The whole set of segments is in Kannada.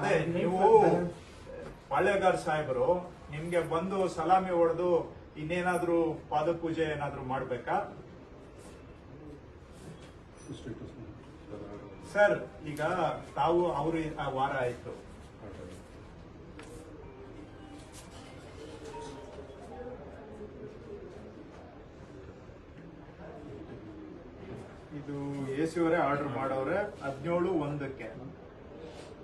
ಅದೇ ನೀವು ಪಾಳ್ಯಗಾರ್ ಸಾಹೇಬರು ನಿಮ್ಗೆ ಬಂದು ಸಲಾಮಿ ಹೊಡೆದು ಇನ್ನೇನಾದ್ರೂ ಪಾದಪೂಜೆ ಏನಾದ್ರೂ ಮಾಡ್ಬೇಕಾ? ಸರ್ ಈಗ ತಾವು ಅವರು ಆ ವಾರ ಆಯ್ತು. ಇದು ಎ ಸಿ ಅವರೇ ಆರ್ಡರ್ ಮಾಡೋರೆ ಹದಿನೇಳು ಒಂದಕ್ಕೆ.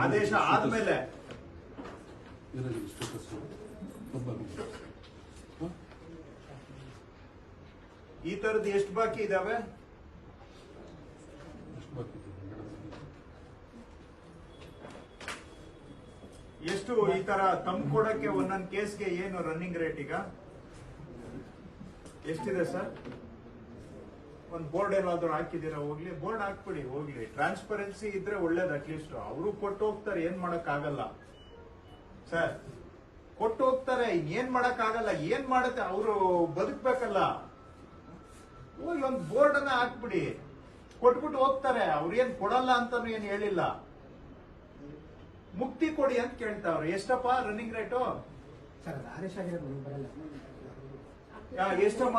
ಆದೇಶ ಆದ್ಮೇಲೆ. ಈ ತರದ್ ಎಷ್ಟು ಬಾಕಿ ಇದಾವೆ? ಎಷ್ಟು ಈ ತರ ತಮ್ ಕೊಡಕ್ಕೆ ಒಂದೊಂದ್ ಕೇಸ್ಗೆ ಏನು ರನ್ನಿಂಗ್ ರೇಟ್ ಈಗ? ಎಷ್ಟಿದೆ ಸರ್? ಒಂದ್ ಬೋರ್ಡ್ ಏನಾದ್ರೂ ಹಾಕಿದೀರಾ ಹೋಗ್ಲಿ. ಬೋರ್ಡ್ ಹಾಕ್ಬಿಡಿ ಹೋಗ್ಲಿ. ಟ್ರಾನ್ಸ್ಪರೆನ್ಸಿ ಇದ್ರೆ ಒಳ್ಳೇದು ಅಟ್ಲೀಸ್ಟ್ ಅವರು ಕೊಟ್ಟು ಹೋಗ್ತಾರೆ ಏನ್ ಮಾಡಕ್ ಆಗಲ್ಲ ಸರ್ ಕೊಟ್ಟು ಹೋಗ್ತಾರೆ ಏನ್ ಮಾಡಕ್ ಆಗಲ್ಲ ಏನ್ ಮಾಡುತ್ತೆ ಅವರು ಬದುಕ್ಬೇಕಲ್ಲ. ಹೋಗಿ ಒಂದು ಬೋರ್ಡ್ ಅನ್ನ ಹಾಕ್ಬಿಡಿ. ಕೊಟ್ಬಿಟ್ಟು ಹೋಗ್ತಾರೆ. ಅವ್ರೇನ್ ಕೊಡಲ್ಲ ಅಂತಾನು ಏನ್ ಹೇಳಿಲ್ಲ. ಮುಕ್ತಿ ಕೊಡಿ ಅಂತ ಕೇಳ್ತಾವ್ರೆ. ಎಷ್ಟಪ್ಪ ರನ್ನಿಂಗ್ ರೇಟು ಎಷ್ಟಮ್ಮ?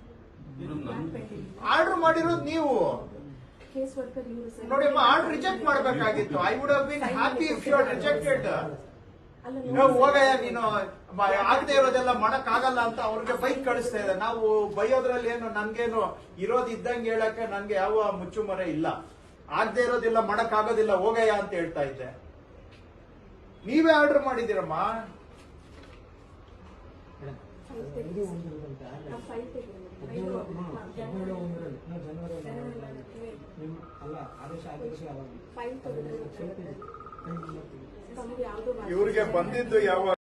ಆರ್ಡರ್ ಮಾಡಿರೋದು ನೀವು. ಕೇಸ್ ವರ್ಕರ್ ಇವರು ಸರ್. ನೋಡಿ ಅಮ್ಮ ಆರ್ಡರ್ ರಿಜೆಕ್ಟ್ ಮಾಡಬೇಕಾಗಿತ್ತು I would have been happy if you rejected ನಾವು ಹೋಗಯ್ಯ ನೀನು ಆಗದೆ ಇರೋದೆಲ್ಲ ಮಾಡಕ್ ಆಗಲ್ಲ ಅಂತ ಅವ್ರಿಗೆ ಬೈಕ್ ಕಳಿಸ್ತಾ ಇದೆ ನಾವು ಬೈಯೋದ್ರಲ್ಲಿ ಏನು ನನ್ಗೇನು ಇರೋದ್ ಇದ್ದಂಗೆ ಹೇಳಕ್ಕೆ ನನ್ಗೆ ಯಾವ ಮುಚ್ಚುಮರೆ ಇಲ್ಲ. ಆಗದೆ ಇರೋದಿಲ್ಲ ಮಾಡಕ್ ಆಗೋದಿಲ್ಲ ಹೋಗಯ್ಯ ಅಂತ ಹೇಳ್ತಾ ಇದ್ದೆ. ನೀವೇ ಆರ್ಡರ್ ಮಾಡಿದಿರಮ್ಮ ನಿಮ್ಮ ಅಲ್ಲ ಆದೇಶ ಆದೇಶ ಇವ್ರಿಗೆ ಬಂದಿದ್ದು ಯಾವ